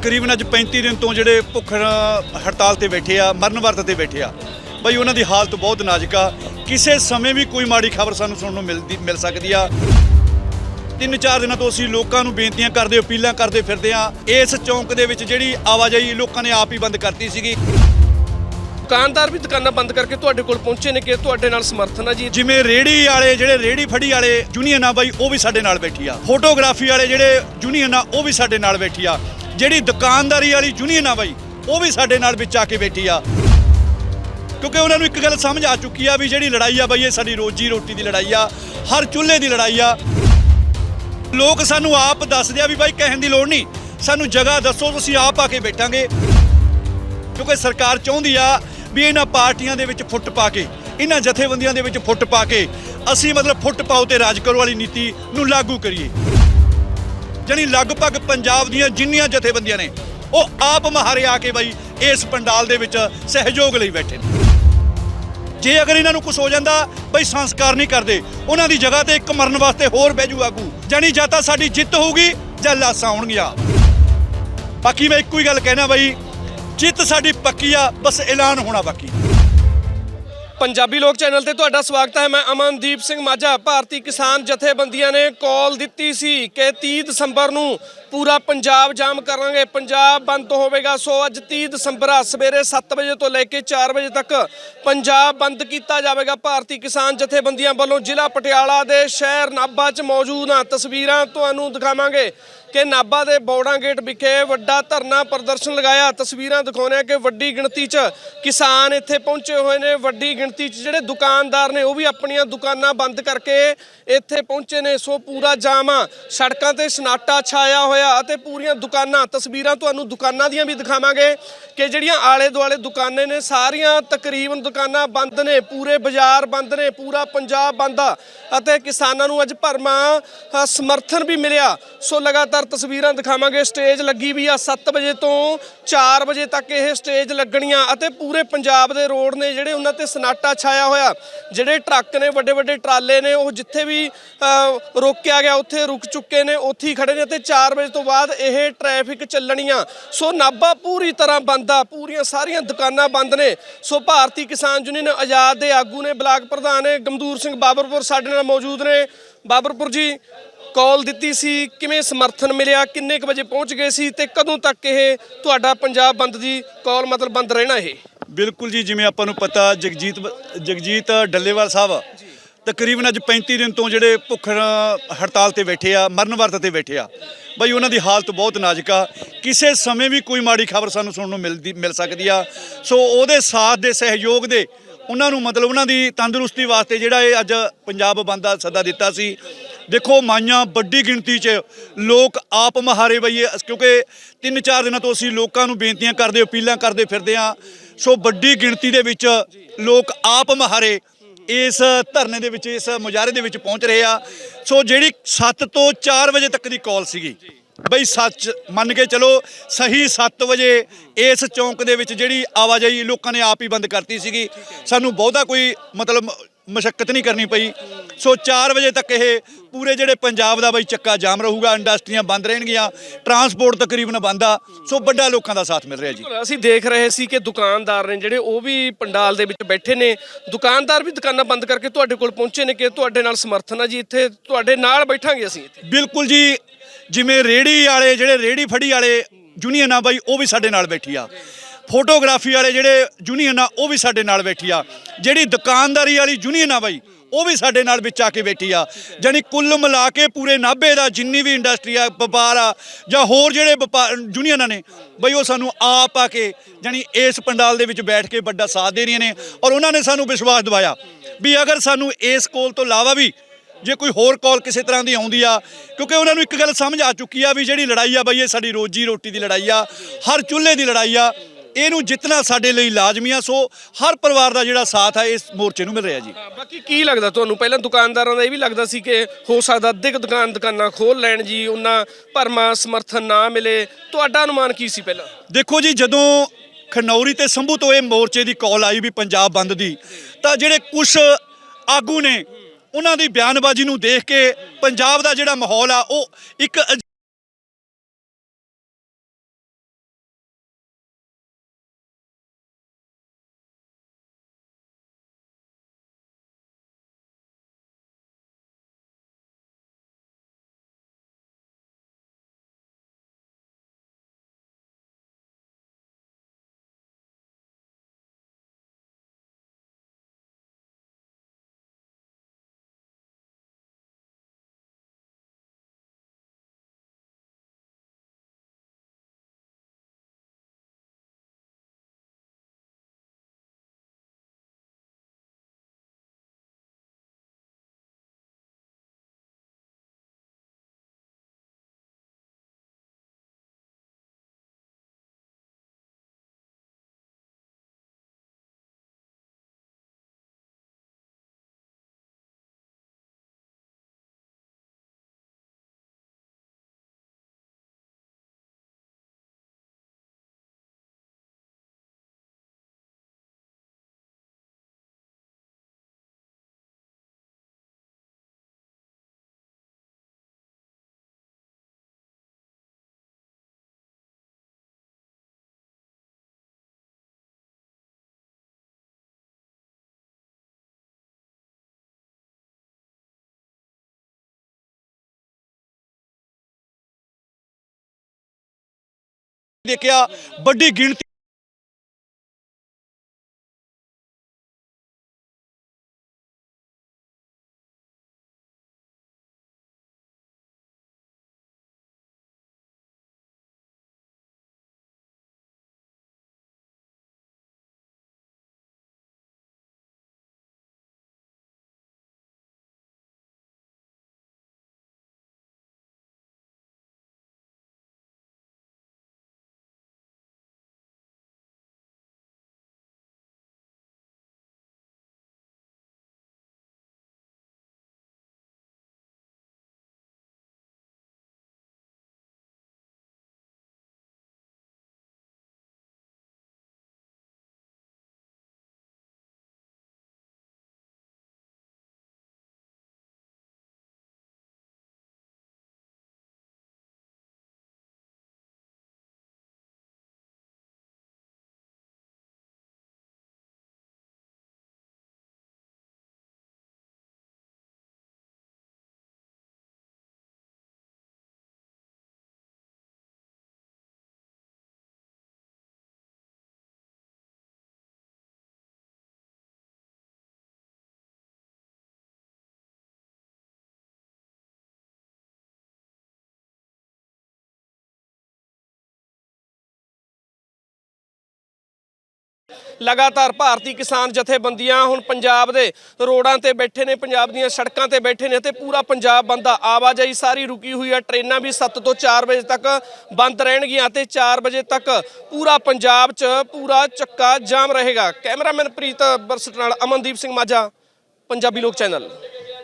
ਤਕਰੀਬਨ ਅੱਜ 35 ਦਿਨ ਤੋਂ ਜਿਹੜੇ ਭੁੱਖ ਹੜਤਾਲ ਤੇ ਬੈਠੇ ਆ ਮਰਨ ਵਰਤ ਤੇ ਬੈਠੇ ਆ। ਬਈ ਉਹਨਾਂ ਦੀ ਹਾਲਤ ਬਹੁਤ ਨਾਜ਼ੁਕ ਆ। ਕਿਸੇ ਸਮੇਂ ਵੀ ਕੋਈ ਮਾੜੀ ਖਬਰ ਸਾਨੂੰ ਸੁਣਨ ਨੂੰ ਮਿਲਦੀ ਮਿਲ ਸਕਦੀ ਆ। ਤਿੰਨ ਚਾਰ ਦਿਨਾਂ ਤੋਂ ਅਸੀਂ ਲੋਕਾਂ ਨੂੰ ਬੇਨਤੀਆਂ ਕਰਦੇ ਅਪੀਲਾਂ ਕਰਦੇ ਫਿਰਦੇ ਆ। ਇਸ ਚੌਂਕ ਦੇ ਵਿੱਚ ਜਿਹੜੀ ਆਵਾਜਾਈ ਲੋਕਾਂ ਨੇ ਆਪ ਹੀ ਬੰਦ ਕਰਤੀ ਸੀਗੀ। ਦੁਕਾਨਦਾਰ ਵੀ ਦੁਕਾਨਾਂ ਬੰਦ ਕਰਕੇ ਤੁਹਾਡੇ ਕੋਲ ਪਹੁੰਚੇ ਨੇ ਕਿ ਤੁਹਾਡੇ ਨਾਲ ਸਮਰਥਨ ਆ ਜੀ? ਜਿਵੇਂ ਰੇੜੀ ਵਾਲੇ ਜਿਹੜੇ ਰੇੜੀ ਫੜੀ ਵਾਲੇ ਯੂਨੀਅਨ ਆ ਬਾਈ ਉਹ ਵੀ ਸਾਡੇ ਨਾਲ ਬੈਠੀ ਆ। ਫੋਟੋਗ੍ਰਾਫੀ ਵਾਲੇ ਜਿਹੜੇ ਯੂਨੀਅਨ ਆ ਉਹ ਵੀ ਸਾਡੇ ਨਾਲ ਬੈਠੀ ਆ। ਜਿਹੜੀ ਦੁਕਾਨਦਾਰੀ ਵਾਲੀ ਯੂਨੀਅਨ ਆ ਬਾਈ, ਉਹ ਵੀ ਸਾਡੇ ਨਾਲ ਵਿੱਚ ਆ ਕੇ ਬੈਠੀ ਆ। ਕਿਉਂਕਿ ਉਹਨਾਂ ਨੂੰ ਇੱਕ ਗੱਲ ਸਮਝ ਆ ਚੁੱਕੀ ਆ ਵੀ ਜਿਹੜੀ ਲੜਾਈ ਆ ਬਾਈ, ਇਹ ਸਾਡੀ ਰੋਜੀ ਰੋਟੀ ਦੀ ਲੜਾਈ ਆ, ਹਰ ਚੁੱਲ੍ਹੇ ਦੀ ਲੜਾਈ ਆ। ਲੋਕ ਸਾਨੂੰ ਆਪ ਦੱਸਦੇ ਆ ਵੀ ਬਾਈ ਕਹਿਣ ਦੀ ਲੋੜ ਨਹੀਂ, ਸਾਨੂੰ ਜਗ੍ਹਾ ਦੱਸੋ ਤੁਸੀਂ ਆਪ ਆ ਕੇ ਬੈਠਾਂਗੇ। ਕਿਉਂਕਿ ਸਰਕਾਰ ਚਾਹੁੰਦੀ ਆ ਵੀ ਇਹਨਾਂ ਪਾਰਟੀਆਂ ਦੇ ਵਿੱਚ ਫੁੱਟ ਪਾ ਕੇ, ਇਹਨਾਂ ਜਥੇਬੰਦੀਆਂ ਦੇ ਵਿੱਚ ਫੁੱਟ ਪਾ ਕੇ, ਅਸੀਂ ਮਤਲਬ ਫੁੱਟ ਪਾਓ ਤੇ ਰਾਜ ਕਰੋ ਵਾਲੀ ਨੀਤੀ ਨੂੰ ਲਾਗੂ ਕਰੀਏ। ਜਾਣੀ ਲਗਭਗ ਪੰਜਾਬ ਦੀਆਂ ਜਿੰਨੀਆਂ ਜਥੇਬੰਦੀਆਂ ਨੇ, ਉਹ ਆਪ ਮਹਾਰੇ ਆ ਕੇ ਬਈ ਇਸ ਪੰਡਾਲ ਦੇ ਵਿੱਚ ਸਹਿਯੋਗ ਲਈ ਬੈਠੇ ਨੇ। ਜੇ ਅਗਰ ਇਹਨਾਂ ਨੂੰ ਕੁਝ ਹੋ ਜਾਂਦਾ, ਬਈ ਸੰਸਕਾਰ ਨਹੀਂ ਕਰਦੇ, ਉਹਨਾਂ ਦੀ ਜਗ੍ਹਾ ਤੇ ਇੱਕ ਮਰਨ ਵਾਸਤੇ ਹੋਰ ਬਹਿ ਜੂ ਆਗੂ। ਜਾਣੀ ਜਾਂ ਤਾਂ ਸਾਡੀ ਜਿੱਤ ਹੋਊਗੀ, ਜਾਂ ਲਾਸਾਂ ਆਉਣਗੀਆਂ ਬਾਕੀ ਮੈਂ ਇੱਕੋ ਹੀ ਗੱਲ ਕਹਿਣਾ ਬਾਈ, ਜਿੱਤ ਸਾਡੀ ਪੱਕੀ ਆ, ਬਸ ਐਲਾਨ ਹੋਣਾ ਬਾਕੀ। ਪੰਜਾਬੀ ਲੋਕ ਚੈਨਲ ਤੇ ਤੁਹਾਡਾ ਸਵਾਗਤ ਹੈ। ਮੈਂ ਅਮਨਦੀਪ ਸਿੰਘ ਮਾਝਾ, ਭਾਰਤੀ ਕਿਸਾਨ ਜਥੇਬੰਦੀਆਂ ਨੇ ਕਾਲ ਦਿੱਤੀ ਸੀ ਕਿ 30 ਦਸੰਬਰ ਨੂੰ ਪੂਰਾ ਪੰਜਾਬ ਜਾਮ ਕਰਾਂਗੇ। ਪੰਜਾਬ ਬੰਦ ਹੋਵੇਗਾ। ਸੋ ਅੱਜ 30 ਦਸੰਬਰ ਆ, ਸਵੇਰੇ 7 ਵਜੇ ਤੋਂ ਲੈ ਕੇ 4 ਵਜੇ ਤੱਕ ਪੰਜਾਬ ਬੰਦ ਕੀਤਾ ਜਾਵੇਗਾ। ਭਾਰਤੀ ਕਿਸਾਨ ਜਥੇਬੰਦੀਆਂ ਵੱਲੋਂ ਜ਼ਿਲ੍ਹਾ ਪਟਿਆਲਾ ਦੇ ਸ਼ਹਿਰ ਨਾਭਾ 'ਚ ਮੌਜੂਦ ਹਾਂ ਤਸਵੀਰਾਂ ਤੁਹਾਨੂੰ ਦਿਖਾਵਾਂਗੇ। ਕਿ ਨਾਭਾ ਦੇ ਬੌੜਾ ਗੇਟ ਵਿਖੇ ਵੱਡਾ ਧਰਨਾ ਪ੍ਰਦਰਸ਼ਨ ਲਗਾਇਆ। ਤਸਵੀਰਾਂ ਦਿਖਾਉਂਦੇ ਆ ਕਿ ਵੱਡੀ ਗਿਣਤੀ 'ਚ ਕਿਸਾਨ ਇੱਥੇ ਪਹੁੰਚੇ ਹੋਏ ਨੇ। ਵੱਡੀ ਗਿਣਤੀ 'ਚ ਜਿਹੜੇ ਦੁਕਾਨਦਾਰ ਨੇ, ਉਹ ਵੀ ਆਪਣੀਆਂ ਦੁਕਾਨਾਂ ਬੰਦ ਕਰਕੇ ਇੱਥੇ ਪਹੁੰਚੇ ਨੇ। ਸੋ ਪੂਰਾ ਜਾਮ ਆ। ਸੜਕਾਂ ਤੇ ਸਨਾਟਾ ਛਾਇਆ ਹੋਇਆ ਅਤੇ ਪੂਰੀਆਂ ਦੁਕਾਨਾਂ, ਤਸਵੀਰਾਂ ਤੁਹਾਨੂੰ ਦੁਕਾਨਾਂ ਦੀਆਂ ਵੀ ਦਿਖਾਵਾਂਗੇ ਕਿ ਜਿਹੜੀਆਂ ਆਲੇ ਦੁਆਲੇ ਦੁਕਾਨਾਂ ਨੇ, ਸਾਰੀਆਂ ਤਕਰੀਬਨ ਦੁਕਾਨਾਂ ਬੰਦ ਨੇ, ਪੂਰੇ ਬਾਜ਼ਾਰ ਬੰਦ ਨੇ, ਪੂਰਾ ਪੰਜਾਬ ਬੰਦ ਆ ਅਤੇ ਕਿਸਾਨਾਂ ਨੂੰ ਅੱਜ ਭਰਮਾ ਸਮਰਥਨ ਵੀ ਮਿਲਿਆ। ਸੋ ਲਗਾਤਾਰ ਤਸਵੀਰਾਂ ਦਿਖਾਵਾਂਗੇ। ਸਟੇਜ ਲੱਗੀ ਵੀ ਆ 7 ਵਜੇ ਤੋਂ 4 ਵਜੇ ਤੱਕ ਇਹ ਸਟੇਜ ਲੱਗਣੀਆਂ ਅਤੇ ਪੂਰੇ ਪੰਜਾਬ ਦੇ ਰੋਡ ਨੇ ਜਿਹੜੇ ਉਹਨਾਂ ਤੇ ਸਨਾਟਾ ਛਾਇਆ ਹੋਇਆ। ਜਿਹੜੇ ਟਰੱਕ ਨੇ ਵੱਡੇ ਵੱਡੇ ਟਰਾਲੇ ਨੇ, ਉਹ ਜਿੱਥੇ ਵੀ ਰੋਕਿਆ ਗਿਆ, ਉੱਥੇ ਰੁਕ ਚੁੱਕੇ ਨੇ, ਉੱਥੇ ਹੀ ਖੜੇ ਨੇ ਤੇ 4 ਵਜੇ ਤੋਂ ਬਾਅਦ ਇਹ ਟ੍ਰੈਫਿਕ ਚੱਲਣੀਆਂ। ਸੋ ਨਾਭਾ ਪੂਰੀ ਤਰ੍ਹਾਂ ਬੰਦ ਆ, ਪੂਰੀਆਂ ਸਾਰੀਆਂ ਦੁਕਾਨਾਂ ਬੰਦ ਨੇ। ਸੋ ਭਾਰਤੀ ਕਿਸਾਨ ਯੂਨੀਅਨ ਆਜ਼ਾਦ ਦੇ ਆਗੂ ਨੇ, ਬਲਾਕ ਪ੍ਰਧਾਨ ਨੇ ਗਮਦੂਰ ਸਿੰਘ ਬਾਬਰਪੁਰ ਸਾਡੇ ਨਾਲ ਮੌਜੂਦ ਨੇ। ਬਾਬਰਪੁਰ ਜੀ ਕਾਲ ਦਿੱਤੀ ਸੀ, ਕਿਵੇਂ ਸਮਰਥਨ ਮਿਲਿਆ, ਕਿੰਨੇ ਕੁ ਵਜੇ ਪਹੁੰਚ ਗਏ ਸੀ ਤੇ ਕਦੋਂ ਤੱਕ ਇਹ ਤੁਹਾਡਾ ਪੰਜਾਬ ਬੰਦ ਦੀ ਕਾਲ ਮਤਲਬ ਬੰਦ ਰਹਿਣਾ ਇਹ? ਬਿਲਕੁਲ ਜੀ, ਜਿਵੇਂ ਆਪਾਂ ਨੂੰ ਪਤਾ, ਜਗਜੀਤ ਜਗਜੀਤ ਡੱਲੇਵਾਲ ਸਾਹਿਬ, ਤਕਰੀਬਨ ਅੱਜ 35 ਦਿਨ ਤੋਂ ਜਿਹੜੇ ਭੁੱਖ ਹੜਤਾਲ ਤੇ ਬੈਠੇ ਆ, ਮਰਨ ਵਰਤ ਤੇ ਬੈਠੇ ਆ। ਬਈ ਉਹਨਾਂ ਦੀ ਹਾਲਤ ਬਹੁਤ ਨਾਜ਼ੁਕ ਆ। ਕਿਸੇ ਸਮੇਂ ਵੀ ਕੋਈ ਮਾੜੀ ਖਬਰ ਸਾਨੂੰ ਸੁਣਨ ਨੂੰ ਮਿਲਦੀ, ਮਿਲ ਸਕਦੀ ਆ। ਸੋ ਉਹਦੇ ਸਾਥ ਦੇ, ਸਹਿਯੋਗ ਦੇ, ਉਹਨਾਂ ਨੂੰ ਮਤਲਬ ਉਹਨਾਂ ਦੀ ਤੰਦਰੁਸਤੀ ਵਾਸਤੇ ਜਿਹੜਾ ਇਹ ਅੱਜ ਪੰਜਾਬ ਬੰਦ ਦਾ ਸੱਦਾ ਦਿੱਤਾ ਸੀ ਦੇਖੋ ਮਾਈਆਂ ਵੱਡੀ ਗਿਣਤੀ 'ਚ ਲੋਕ ਆਪ ਮਹਾਰੇ ਬਈਏ। ਕਿਉਂਕਿ ਤਿੰਨ ਚਾਰ ਦਿਨਾਂ ਤੋਂ ਅਸੀਂ ਲੋਕਾਂ ਨੂੰ ਬੇਨਤੀਆਂ ਕਰਦੇ, ਅਪੀਲਾਂ ਕਰਦੇ ਫਿਰਦੇ ਆ। ਸੋ ਵੱਡੀ ਗਿਣਤੀ ਦੇ ਵਿੱਚ ਲੋਕ ਆਪ ਮਹਾਰੇ ਇਸ ਧਰਨੇ ਦੇ ਵਿੱਚ, ਇਸ ਮੁਜ਼ਾਹਰੇ ਦੇ ਵਿੱਚ ਪਹੁੰਚ ਰਹੇ ਆ। ਸੋ ਜਿਹੜੀ 7 ਤੋਂ 4 ਵਜੇ ਤੱਕ ਦੀ ਕਾਲ ਸੀਗੀ, ਬਈ ਸੱਚ ਮੰਨ ਕੇ ਚਲੋ, ਸਹੀ 7 ਵਜੇ ਇਸ ਚੌਂਕ ਦੇ ਵਿੱਚ ਜਿਹੜੀ ਆਵਾਜਾਈ ਲੋਕਾਂ ਨੇ ਆਪ ਹੀ ਬੰਦ ਕਰਤੀ ਸੀਗੀ। ਸਾਨੂੰ ਬਹੁਤਾ ਕੋਈ ਮਤਲਬ ਮਸ਼ੱਕਤ ਨਹੀਂ ਕਰਨੀ ਪਈ। ਸੋ 4 ਵਜੇ ਤੱਕ ਇਹ ਪੂਰੇ ਜਿਹੜੇ ਪੰਜਾਬ ਦਾ ਬਈ ਚੱਕਾ ਜਾਮ ਰਹੂਗਾ ਇੰਡਸਟਰੀਆਂ ਬੰਦ ਰਹਿਣਗੀਆਂ ਟਰਾਂਸਪੋਰਟ ਤਕਰੀਬਨ ਬੰਦ ਆ ਸੋ ਵੱਡਾ ਲੋਕਾਂ ਦਾ ਸਾਥ ਮਿਲ ਰਿਹਾ ਜੀ। ਅਸੀਂ ਦੇਖ ਰਹੇ ਸੀ ਕਿ ਦੁਕਾਨਦਾਰ ਨੇ ਜਿਹੜੇ ਉਹ ਵੀ ਪੰਡਾਲ ਦੇ ਵਿੱਚ ਬੈਠੇ ਨੇ ਦੁਕਾਨਦਾਰ ਵੀ ਦੁਕਾਨਾਂ ਬੰਦ ਕਰਕੇ ਤੁਹਾਡੇ ਕੋਲ ਪਹੁੰਚੇ ਨੇ ਕਿ ਤੁਹਾਡੇ ਨਾਲ ਸਮਰਥਨ ਆ ਜੀ ਇੱਥੇ ਤੁਹਾਡੇ ਨਾਲ ਬੈਠਾਂਗੇ ਅਸੀਂ ਇੱਥੇ। ਬਿਲਕੁਲ ਜੀ ਜਿਵੇਂ ਰੇੜੀ ਵਾਲੇ ਜਿਹੜੇ ਰੇੜੀ ਫੜੀ ਵਾਲੇ ਯੂਨੀਅਨ ਆ ਬਾਈ ਉਹ ਵੀ ਸਾਡੇ ਨਾਲ ਬੈਠੀ ਆ। ਫੋਟੋਗ੍ਰਾਫੀ ਵਾਲੇ ਜਿਹੜੇ ਯੂਨੀਅਨ ਆ ਉਹ ਵੀ ਸਾਡੇ ਨਾਲ ਬੈਠੀ ਆ। ਜਿਹੜੀ ਦੁਕਾਨਦਾਰੀ ਵਾਲੀ ਯੂਨੀਅਨ ਆ ਬਾਈ, ਉਹ ਵੀ ਸਾਡੇ ਨਾਲ ਵਿੱਚ ਆ ਕੇ ਬੈਠੀ ਆ। ਜਾਣੀ ਕੁੱਲ ਮਿਲਾ ਕੇ ਪੂਰੇ ਨਾਭੇ ਦਾ ਜਿੰਨੀ ਵੀ ਇੰਡਸਟਰੀ ਆ, ਵਪਾਰ ਆ, ਜਾਂ ਹੋਰ ਜਿਹੜੇ ਵਪਾਰ ਯੂਨੀਅਨਾਂ ਨੇ, ਬਈ ਉਹ ਸਾਨੂੰ ਆਪ ਆ ਕੇ, ਜਾਣੀ ਇਸ ਪੰਡਾਲ ਦੇ ਵਿੱਚ ਬੈਠ ਕੇ ਵੱਡਾ ਸਾਥ ਦੇ ਰਹੀਆਂ ਨੇ ਔਰ ਉਹਨਾਂ ਨੇ ਸਾਨੂੰ ਵਿਸ਼ਵਾਸ ਦਿਵਾਇਆ ਵੀ ਅਗਰ ਸਾਨੂੰ ਇਸ ਕੋਲ ਤੋਂ ਇਲਾਵਾ ਵੀ ਜੇ ਕੋਈ ਹੋਰ ਕਾਲ ਕਿਸੇ ਤਰ੍ਹਾਂ ਦੀ ਆਉਂਦੀ ਆ, ਕਿਉਂਕਿ ਉਹਨਾਂ ਨੂੰ ਇੱਕ ਗੱਲ ਸਮਝ ਆ ਚੁੱਕੀ ਆ ਵੀ ਜਿਹੜੀ ਲੜਾਈ ਆ ਬਈ, ਇਹ ਸਾਡੀ ਰੋਜੀ ਰੋਟੀ ਦੀ ਲੜਾਈ ਆ, ਹਰ ਚੁੱਲ੍ਹੇ ਦੀ ਲੜਾਈ ਆ ਇਹਨੂੰ ਜਿੱਤਣਾ ਸਾਡੇ ਲਈ ਲਾਜ਼ਮੀ ਆ। ਸੋ ਹਰ ਪਰਿਵਾਰ ਦਾ ਜਿਹੜਾ ਸਾਥ ਆ ਇਸ ਮੋਰਚੇ ਨੂੰ ਮਿਲ ਰਿਹਾ ਜੀ। ਬਾਕੀ ਕੀ ਲੱਗਦਾ ਤੁਹਾਨੂੰ? ਪਹਿਲਾਂ ਦੁਕਾਨਦਾਰਾਂ ਦਾ ਇਹ ਵੀ ਲੱਗਦਾ ਸੀ ਕਿ ਹੋ ਸਕਦਾ ਅੱਧੇ ਕੁ ਦੁਕਾਨ ਦੁਕਾਨਾਂ ਖੋਲ ਲੈਣ ਜੀ ਉਹਨਾਂ ਭਰਮਾ ਸਮਰਥਨ ਨਾ ਮਿਲੇ। ਤੁਹਾਡਾ ਅਨੁਮਾਨ ਕੀ ਸੀ ਪਹਿਲਾਂ? ਦੇਖੋ ਜੀ ਜਦੋਂ ਖਨੌਰੀ ਤੇ ਸੰਭੂ ਤੋਂ ਇਹ ਮੋਰਚੇ ਦੀ ਕਾਲ ਆਈ ਵੀ ਪੰਜਾਬ ਬੰਦ ਦੀ ਤਾਂ ਜਿਹੜੇ ਕੁਝ ਆਗੂ ਨੇ ਉਹਨਾਂ ਦੀ ਬਿਆਨਬਾਜ਼ੀ ਨੂੰ ਦੇਖ ਕੇ ਪੰਜਾਬ ਦਾ ਜਿਹੜਾ ਮਾਹੌਲ ਆ ਉਹ ਇੱਕ ਦੇਖਿਆ ਵੱਡੀ ਗਿਣਤੀ ਲਗਾਤਾਰ ਭਾਰਤੀ ਕਿਸਾਨ ਜਥੇਬੰਦੀਆਂ ਹੁਣ ਪੰਜਾਬ ਦੇ ਰੋਡਾਂ ਤੇ ਬੈਠੇ ਨੇ, ਪੰਜਾਬ ਦੀਆਂ ਸੜਕਾਂ ਤੇ ਬੈਠੇ ਨੇ ਤੇ ਪੂਰਾ ਪੰਜਾਬ ਬੰਦ ਆ। ਆਵਾਜਾਈ ਸਾਰੀ ਰੁਕੀ ਹੋਈ ਆ, ਟ੍ਰੇਨਾਂ ਵੀ 7 ਤੋਂ 4 ਵਜੇ ਤੱਕ ਬੰਦ ਰਹਿਣਗੀਆਂ ਤੇ 4 ਵਜੇ ਤੱਕ ਪੂਰਾ ਪੰਜਾਬ 'ਚ ਪੂਰਾ ਚੱਕਾ ਜਾਮ ਰਹੇਗਾ। ਕੈਮਰਾਮੈਨ ਪ੍ਰੀਤ ਬਰਸਟ ਨਾਲ ਅਮਨਦੀਪ ਸਿੰਘ ਮਾਝਾ, ਪੰਜਾਬੀ ਲੋਕ ਚੈਨਲ।